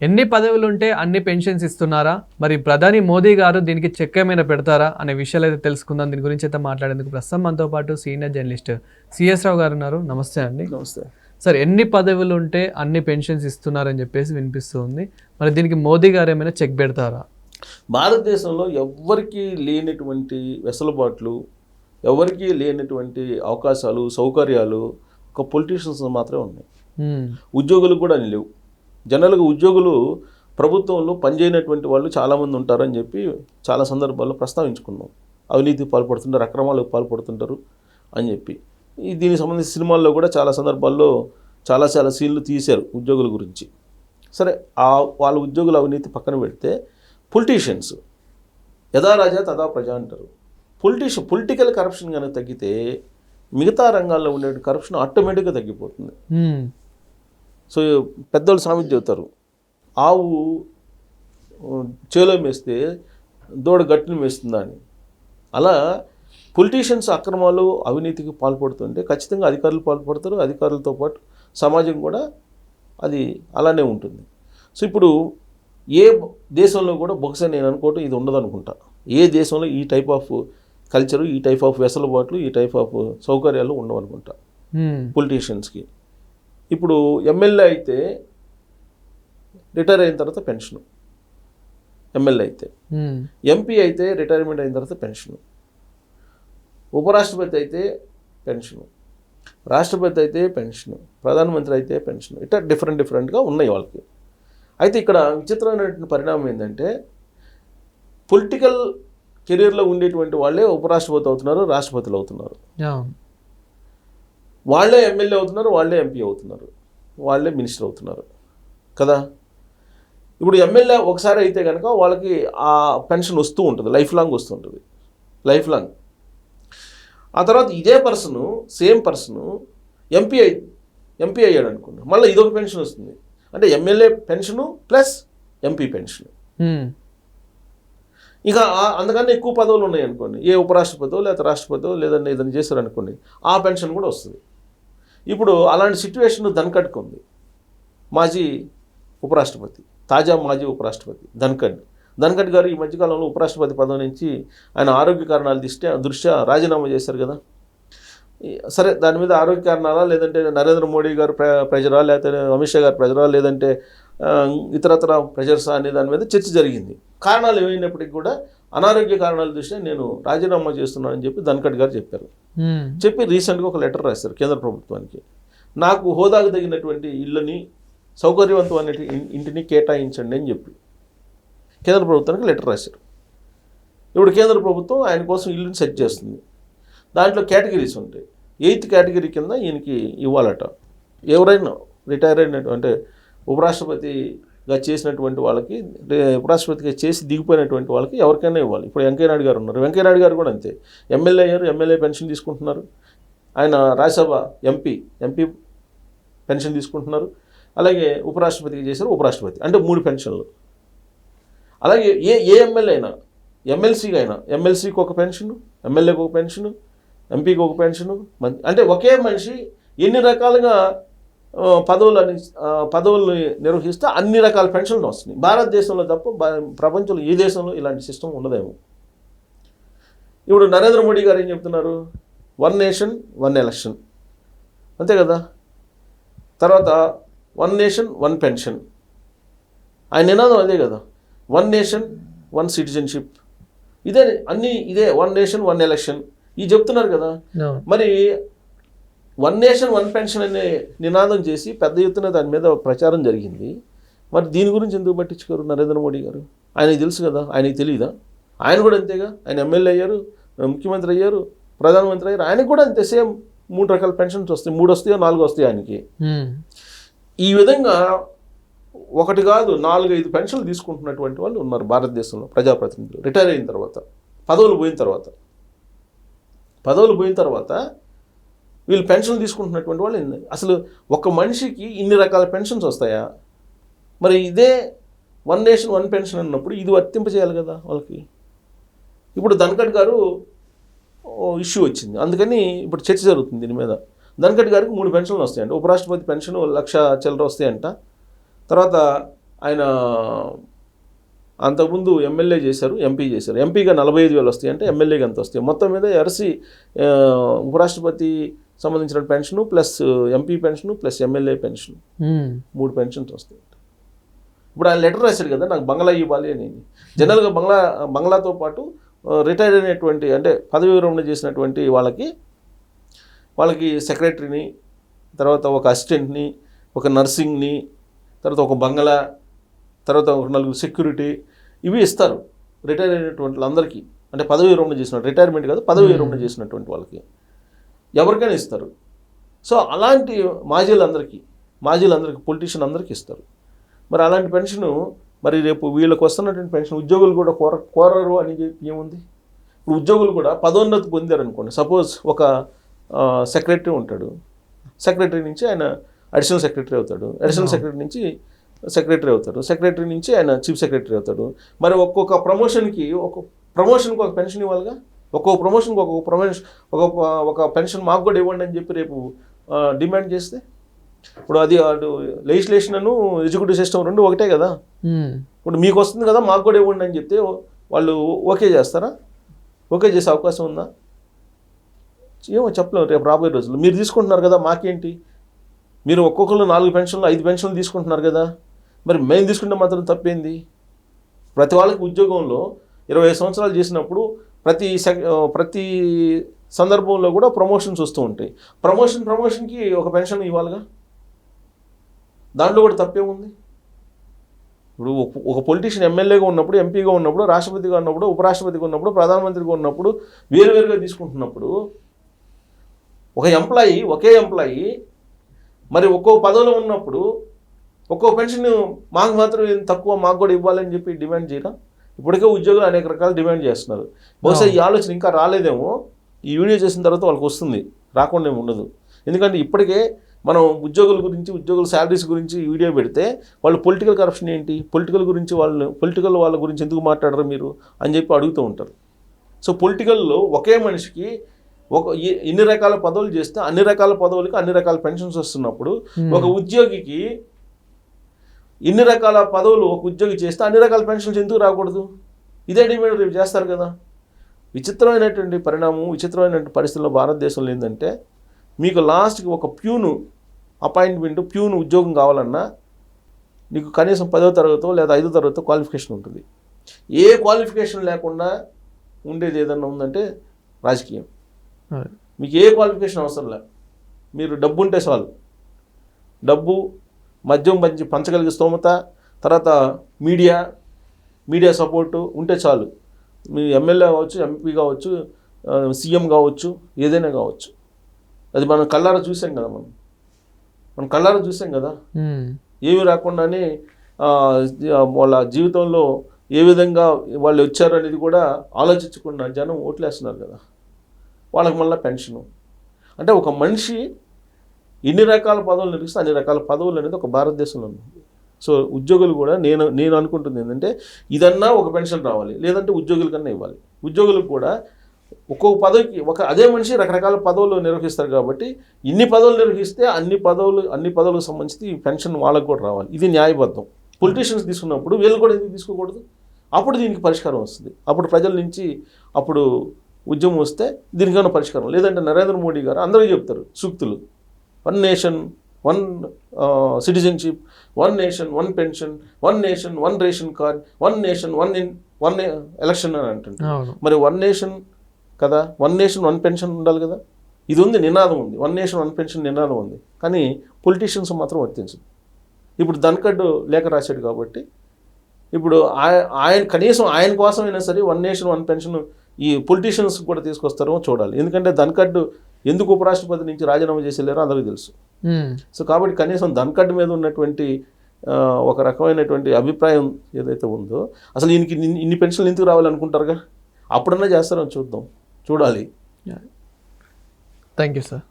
ఎన్ని పదవులు ఉంటే అన్ని పెన్షన్స్ ఇస్తున్నారా? మరి ప్రధాని మోదీ గారు దీనికి చెక్ ఏమైనా పెడతారా? అనే విషయాలు అయితే తెలుసుకుందాం. దీని గురించి అయితే మాట్లాడేందుకు ప్రస్తుతం మనతో పాటు సీనియర్ జర్నలిస్ట్ సిఎస్ రావు గారు ఉన్నారు. నమస్తే అండి. నమస్తే. సార్ ఎన్ని పదవులు ఉంటే అన్ని పెన్షన్స్ ఇస్తున్నారని చెప్పేసి వినిపిస్తుంది. మరి దీనికి మోదీ గారు ఏమైనా చెక్ పెడతారా? భారతదేశంలో ఎవ్వరికీ లేనటువంటి వెసులుబాట్లు ఎవరికీ లేనటువంటి అవకాశాలు సౌకర్యాలు ఒక పొలిటీషియన్స్ మాత్రమే ఉన్నాయి. మ్మ్. ఉద్యోగులకు కూడా లేవు. జనరల్గా ఉద్యోగులు ప్రభుత్వంలో పనిచేయనటువంటి వాళ్ళు చాలామంది ఉంటారని చెప్పి చాలా సందర్భాల్లో ప్రస్తావించుకున్నాం. అవినీతికి పాల్పడుతుంటారు అక్రమాలకు పాల్పడుతుంటారు అని చెప్పి. దీనికి సంబంధించి సినిమాల్లో కూడా చాలా సందర్భాల్లో చాలా చాలా సీన్లు తీశారు ఉద్యోగుల గురించి. సరే ఆ వాళ్ళ ఉద్యోగుల అవినీతి పక్కన పెడితే పొలిటీషియన్స్ యథా రాజా తదా ప్రజ అంటారు. పొలిటీషియన్ పొలిటికల్ కరప్షన్ కనుక తగ్గితే మిగతా రంగాల్లో ఉండే కరప్షన్ ఆటోమేటిక్గా తగ్గిపోతుంది. సో పెద్దోళ్ళు సామెత చెబుతారు ఆవు చేలో మేస్తే దూడ గట్టిని మేస్తుందా అని అలా పొలిటీషియన్స్ అక్రమాలు అవినీతికి పాల్పడుతుంటే ఖచ్చితంగా అధికారులు పాల్పడతారు అధికారులతో పాటు సమాజం కూడా అది అలానే ఉంటుంది. సో ఇప్పుడు ఏ దేశంలో కూడా బహుశా నేను అనుకోవటం ఇది ఉండదు అనుకుంటా ఏ దేశంలో ఈ టైప్ ఆఫ్ కల్చరు ఈ టైప్ ఆఫ్ వెసలుబాట్లు ఈ టైప్ ఆఫ్ సౌకర్యాలు ఉండవు అనుకుంటా. పొలిటీషియన్స్కి. ఇప్పుడు ఎమ్మెల్యే అయితే రిటైర్ అయిన తర్వాత పెన్షన్. ఎమ్మెల్యే అయితే. ఎంపీ అయితే రిటైర్మెంట్ అయిన తర్వాత పెన్షన్. ఉపరాష్ట్రపతి అయితే పెన్షన్. రాష్ట్రపతి అయితే పెన్షన్. ప్రధానమంత్రి అయితే పెన్షన్. ఇట్లా డిఫరెంట్ డిఫరెంట్గా ఉన్నాయి వాళ్ళకి. అయితే ఇక్కడ విచిత్రమైనటువంటి పరిణామం ఏంటంటే పొలిటికల్ కెరీర్లో ఉండేటువంటి వాళ్ళే ఉపరాష్ట్రపతి అవుతున్నారు రాష్ట్రపతులు అవుతున్నారు. వాళ్ళే ఎమ్మెల్యే అవుతున్నారు వాళ్ళే ఎంపీ అవుతున్నారు వాళ్ళే మినిస్టర్ అవుతున్నారు కదా? ఇప్పుడు ఎమ్మెల్యే ఒకసారి అయితే కనుక వాళ్ళకి ఆ పెన్షన్ వస్తూ ఉంటుంది లైఫ్ లాంగ్ వస్తుంటుంది లైఫ్ లాంగ్ ఆ తర్వాత ఇదే పర్సన్ సేమ్ పర్సన్ ఎంపీ అయి ఎంపీ అయ్యాడు అనుకోండి మళ్ళీ ఇదొక పెన్షన్ వస్తుంది. అంటే MLA pension plus MP pension. ఇక అందుకన్నా ఎక్కువ పదవులు ఉన్నాయి అనుకోండి ఏ ఉపరాష్ట్రపతితో లేదా రాష్ట్రపతితో లేదంటే ఏదైనా చేశారు అనుకోండి ఆ పెన్షన్ కూడా వస్తుంది. ఇప్పుడు అలాంటి సిచ్యువేషన్ ధన్కడ్కి ఉంది. మాజీ ఉపరాష్ట్రపతి తాజా మాజీ ఉపరాష్ట్రపతి ధన్కడ్ ధన్కడ్ గారు ఈ మధ్యకాలంలో ఉపరాష్ట్రపతి పదవి నుంచి ఆయన ఆరోగ్య కారణాల దృష్ట్యా దృష్ట్యా రాజీనామా చేశారు కదా. సరే దాని మీద ఆరోగ్య కారణాలా లేదంటే నరేంద్ర మోడీ గారు ప్ర ప్రెజరా లేకపోతే అమిత్ షా గారు ప్రెజరా లేదంటే ఆ, ఇతరతర ప్రెజర్సా అనే దాని మీద చర్చ జరిగింది. కారణాలు ఏమైనప్పటికీ కూడా అనారోగ్య కారణాల దృష్ట్యా నేను రాజీనామా చేస్తున్నానని చెప్పి ధన్కడ్ గారు చెప్పారు. Hmm. చెప్పి రీసెంట్గా ఒక లెటర్ రాశారు కేంద్ర ప్రభుత్వానికి. నాకు హోదాకు తగినటువంటి ఇళ్ళని సౌకర్యవంతమైన ఇంటిని కేటాయించండి అని చెప్పి కేంద్ర ప్రభుత్వానికి లెటర్ రాశారు. ఇప్పుడు కేంద్ర ప్రభుత్వం ఆయన కోసం ఇల్లుని సెట్ చేస్తుంది. దాంట్లో కేటగిరీస్ ఉంటాయి. ఎయిత్ కేటగిరీ కింద ఈయనకి ఇవ్వాలట. ఎవరైనా రిటైర్ అయినట్టు అంటే గా చేసినటువంటి వాళ్ళకి ఉపరాష్ట్రపతిగా చేసి దిగిపోయినటువంటి వాళ్ళకి ఎవరికైనా ఇవ్వాలి. ఇప్పుడు వెంకయ్యనాయుడు గారు ఉన్నారు. వెంకయ్యనాయుడు గారు కూడా అంతే. ఎమ్మెల్యే అయ్యారు ఎమ్మెల్యే పెన్షన్ తీసుకుంటున్నారు. ఆయన రాజ్యసభ ఎంపీ ఎంపీ పెన్షన్ తీసుకుంటున్నారు. అలాగే ఉపరాష్ట్రపతికి చేశారు ఉపరాష్ట్రపతి. అంటే మూడు పెన్షన్లు. అలాగే ఏ ఏ ఎమ్మెల్యే అయినా ఎమ్మెల్సీకి అయినా ఎమ్మెల్సీకి ఒక పెన్షన్ ఎమ్మెల్యేకి ఒక పెన్షన్ ఎంపీకి ఒక పెన్షన్ మం- అంటే ఒకే మనిషి ఎన్ని రకాలుగా పదవులు అని ఆ, పదవులను నిర్వహిస్తే అన్ని రకాల పెన్షన్లు వస్తున్నాయి. భారతదేశంలో తప్ప ప్రపంచంలో ఏ దేశంలో ఇలాంటి సిస్టమ్ ఉండదేమో. ఇప్పుడు నరేంద్ర మోడీ గారు ఏం చెప్తున్నారు? One nation one election. అంతే కదా? తర్వాత వన్ నేషన్ వన్ పెన్షన్. ఆయన నినాదం అదే కదా? One nation one citizenship. ఇదే అన్నీ ఇదే వన్ నేషన్ వన్ ఎలక్షన్. ఇది చెప్తున్నారు కదా. మరి వన్ నేషన్ వన్ పెన్షన్ అనే నినాదం చేసి పెద్ద ఎత్తున దాని మీద ప్రచారం జరిగింది. మరి దీని గురించి ఎందుకు పట్టించుకోరు నరేంద్ర మోడీ గారు? ఆయనకి తెలుసు కదా ఆయనకి తెలియదా ఆయన కూడా అంతేగా? ఆయన ఎమ్మెల్యే అయ్యారు ముఖ్యమంత్రి అయ్యారు ప్రధానమంత్రి అయ్యారు. ఆయనకు కూడా అంతే సేమ్ మూడు రకాల పెన్షన్స్ వస్తాయి. మూడు వస్తాయో నాలుగు వస్తాయి ఆయనకి. ఈ విధంగా ఒకటి కాదు నాలుగు ఐదు పెన్షన్లు తీసుకుంటున్నటువంటి వాళ్ళు ఉన్నారు భారతదేశంలో ప్రజాప్రతినిధులు. రిటైర్ అయిన తర్వాత పదవులు పోయిన తర్వాత. పదవులు పోయిన తర్వాత వీళ్ళు పెన్షన్లు తీసుకుంటున్నటువంటి వాళ్ళు అసలు ఒక మనిషికి ఇన్ని రకాల పెన్షన్స్ వస్తాయా? మరి ఇదే వన్ నేషన్ వన్ పెన్షన్ అన్నప్పుడు ఇది వర్తింపజేయాలి కదా వాళ్ళకి. ఇప్పుడు ధన్కడ్ గారు ఇష్యూ వచ్చింది. అందుకని ఇప్పుడు చర్చ జరుగుతుంది దీని మీద. ధన్కడ్ గారికి మూడు పెన్షన్లు వస్తాయంట. ఉపరాష్ట్రపతి పెన్షన్ లక్ష చిల్లర వస్తాయంట. తర్వాత ఆయన అంతకుముందు ఎమ్మెల్యే చేశారు ఎంపీ చేశారు. ఎంపీగా నలభై ఐదు వేలు వస్తాయి అంటే ఎమ్మెల్యేగా ఎంత వస్తాయి? మొత్తం మీద ఎరసి ఉపరాష్ట్రపతి సంబంధించిన pension plus MP pension plus MLA pension. మూడు పెన్షన్స్ వస్తాయి. ఇప్పుడు ఆయన లెటర్ రాశాడు కదా నాకు బంగ్లా ఇవ్వాలి అని. జనరల్గా బంగ్లా బంగ్లాతో పాటు రిటైర్ అయినటువంటి అంటే పదవి విరమణ చేసినటువంటి వాళ్ళకి వాళ్ళకి సెక్రటరీని తర్వాత ఒక అసిస్టెంట్ని ఒక నర్సింగ్ని తర్వాత ఒక బంగ్లా తర్వాత ఒక నలుగురు సెక్యూరిటీ ఇవి ఇస్తారు. రిటైర్ అయినటువంటి వాళ్ళందరికీ. అంటే పదవి విరమణ చేసిన రిటైర్మెంట్ కాదు పదవి విరమణ చేసినటువంటి వాళ్ళకి. ఎవరికైనా ఇస్తారు. సో అలాంటి మాజీలందరికీ మాజీలందరికీ పొలిటీషియన్ అందరికీ ఇస్తారు. మరి అలాంటి పెన్షను మరి రేపు వీళ్ళకి వస్తున్నటువంటి పెన్షన్ ఉద్యోగులు కూడా కోర కోరరు అని చెప్పి ఏముంది? ఇప్పుడు ఉద్యోగులు కూడా పదోన్నతి పొందారు అనుకోండి సపోజ్ ఒక సెక్రటరీ ఉంటాడు. సెక్రటరీ నుంచి ఆయన అడిషనల్ సెక్రటరీ అవుతాడు. అడిషనల్ సెక్రటరీ నుంచి సెక్రటరీ అవుతాడు. సెక్రటరీ నుంచి ఆయన చీఫ్ సెక్రటరీ అవుతాడు. మరి ఒక్కొక్క ప్రమోషన్కి ఒక ప్రమోషన్కి ఒక పెన్షన్ ఇవ్వాలిగా? ఒక్కొక్క ప్రమోషన్కి ఒక్కొక్క ప్రమోషన్ ఒక ఒక పెన్షన్ మాకు కూడా ఇవ్వండి అని చెప్పి రేపు డిమాండ్ చేస్తే ఇప్పుడు అది అటు లెజిస్లేషన్ అను ఎగ్జిక్యూటివ్ సిస్టమ్ రెండు ఒకటే కదా. ఇప్పుడు మీకు వస్తుంది కదా మాకు కూడా ఇవ్వండి అని చెప్తే వాళ్ళు ఓకే చేస్తారా? ఓకే చేసే అవకాశం ఉందా? ఏమో చెప్పలేము రేపు రాబోయే రోజుల్లో. మీరు తీసుకుంటున్నారు కదా మాకేంటి? మీరు ఒక్కొక్కరు నాలుగు పెన్షన్లు ఐదు పెన్షన్లు తీసుకుంటున్నారు కదా. మరి మేము తీసుకుంటే మాత్రం తప్పేంది? ప్రతి వాళ్ళకి ఉద్యోగంలో ఇరవై సంవత్సరాలు చేసినప్పుడు ప్రతి ప్రతి సందర్భంలో కూడా ప్రమోషన్స్ వస్తూ ఉంటాయి. ప్రమోషన్ ప్రమోషన్కి ఒక పెన్షన్ ఇవ్వాలిగా? దాంట్లో కూడా తప్పేముంది ఇప్పుడు ఒక- ఒక పొలిటీషియన్ ఎమ్మెల్యేగా ఉన్నప్పుడు ఎంపీగా ఉన్నప్పుడు రాష్ట్రపతిగా ఉన్నప్పుడు ఉపరాష్ట్రపతిగా ఉన్నప్పుడు ప్రధానమంత్రిగా ఉన్నప్పుడు వేరువేరుగా తీసుకుంటున్నప్పుడు ఒక ఎంప్లాయీ ఒకే ఎంప్లాయీ మరి ఒక్కో పదవిలో ఉన్నప్పుడు ఒక్కో పెన్షన్ మాకు మాత్రం తక్కువ మాకు కూడా ఇవ్వాలని చెప్పి డిమాండ్ చేయడం ఇప్పటికే ఉద్యోగులు అనేక రకాల డిమాండ్ చేస్తున్నారు. బహుశా ఈ ఆలోచన ఇంకా రాలేదేమో. ఈ వీడియో చేసిన తర్వాత వాళ్ళకి వస్తుంది. రాకుండా ఉండదు. ఎందుకంటే ఇప్పటికే మనం ఉద్యోగుల గురించి ఉద్యోగుల శాలరీస్ గురించి వీడియో పెడితే వాళ్ళు పొలిటికల్ కరప్షన్ ఏంటి? పొలిటికల్ గురించి వాళ్ళు పొలిటికల్ వాళ్ళ గురించి ఎందుకు మాట్లాడరు మీరు? అని చెప్పి అడుగుతూ ఉంటారు. సో పొలిటికల్లో ఒకే మనిషికి ఒక ఎన్ని రకాల పదవులు చేస్తే అన్ని రకాల పదవులకి అన్ని రకాల పెన్షన్స్ వస్తున్నప్పుడు ఒక ఉద్యోగికి ఇన్ని రకాల పదవులు ఒక ఉద్యోగి చేస్తే అన్ని రకాల పెన్షన్స్ ఎందుకు రాకూడదు? ఇదే డిమాండ్ రేపు చేస్తారు కదా. విచిత్రమైనటువంటి పరిణామం విచిత్రమైనటువంటి పరిస్థితుల్లో భారతదేశంలో ఏంటంటే మీకు లాస్ట్కి ఒక ప్యూను అపాయింట్మెంట్ ప్యూన్ ఉద్యోగం కావాలన్నా నీకు కనీసం పదో తరగతో లేదా ఐదో తరగతో క్వాలిఫికేషన్ ఉంటుంది. ఏ క్వాలిఫికేషన్ లేకుండా ఉండేది ఏదన్నా ఉందంటే రాజకీయం. మీకు ఏ క్వాలిఫికేషన్ అవసరం లే మీరు డబ్బు ఉంటే చాలు. డబ్బు మద్యం పంచి పంచగలిగే స్తోమత తర్వాత మీడియా మీడియా సపోర్టు ఉంటే చాలు. మీ ఎమ్మెల్యే కావచ్చు ఎంపీ కావచ్చు సీఎం కావచ్చు ఏదైనా కావచ్చు. అది మనం కళ్ళారా చూసాం కదా మనం. మనం కళ్ళారా చూసాం కదా. ఏమీ రాకుండానే వాళ్ళ జీవితంలో ఏ విధంగా వాళ్ళు వచ్చారు అనేది కూడా ఆలోచించకుండా జనం ఓట్లేస్తున్నారు కదా. వాళ్ళకి మళ్ళీ పెన్షను. అంటే ఒక మనిషి ఎన్ని రకాల పదవులు నిర్వహిస్తే అన్ని రకాల పదవులు అనేది ఒక భారతదేశంలో ఉంది. సో ఉద్యోగులు కూడా నేను నేను అనుకుంటుంది ఏంటంటే ఇదన్నా ఒక పెన్షన్ రావాలి లేదంటే ఉద్యోగుల కన్నా ఇవ్వాలి. ఉద్యోగులకు కూడా ఒక్కొక్క పదవికి ఒక అదే మనిషి రకరకాల పదవులు నిర్వహిస్తారు కాబట్టి ఇన్ని పదవులు నిర్వహిస్తే అన్ని పదవులు అన్ని పదవులకు సంబంధించి పెన్షన్ వాళ్ళకు కూడా రావాలి. ఇది న్యాయబద్ధం. పొలిటీషియన్స్ తీసుకున్నప్పుడు వీళ్ళు కూడా ఎందుకు తీసుకోకూడదు. అప్పుడు దీనికి పరిష్కారం వస్తుంది. అప్పుడు ప్రజల నుంచి అప్పుడు ఉద్యమం వస్తే దీనికైనా పరిష్కారం. లేదంటే నరేంద్ర మోడీ గారు అందరూ చెప్తారు సూక్తులు. One nation one citizenship one nation one pension one nation one ration card one nation one in one election అని అంటుంటారు. మరి వన్ నేషన్ కదా వన్ నేషన్ వన్ పెన్షన్ ఉండాలి కదా? ఇది ఉంది నినాదం ఉంది. వన్ నేషన్ వన్ పెన్షన్ నినాదం ఉంది. కానీ పొలిటీషియన్స్ మాత్రం వర్తించదు ఇప్పుడు ధన్కడ్ లేఖ రాశాడు కాబట్టి ఇప్పుడు ఆయ- ఆయన కనీసం ఆయన కోసమైనా సరే వన్ నేషన్ వన్ పెన్షన్ ఈ పొలిటీషియన్స్ కూడా తీసుకొస్తారో చూడాలి. ఎందుకంటే ధన్కడ్ ఎందుకు ఉపరాష్ట్రపతి నుంచి రాజీనామా చేసి వెళ్ళారో అందరికీ తెలుసు. సో కాబట్టి కనీసం ధన్కడ్ మీద ఉన్నటువంటి ఒక రకమైనటువంటి అభిప్రాయం ఏదైతే ఉందో అసలు ఈయనకి ఇన్ని- ఇన్ని పెన్షన్లు ఎందుకు రావాలనుకుంటారుగా? అప్పుడన్నా చేస్తారని చూద్దాం. చూడాలి. Thank you sir.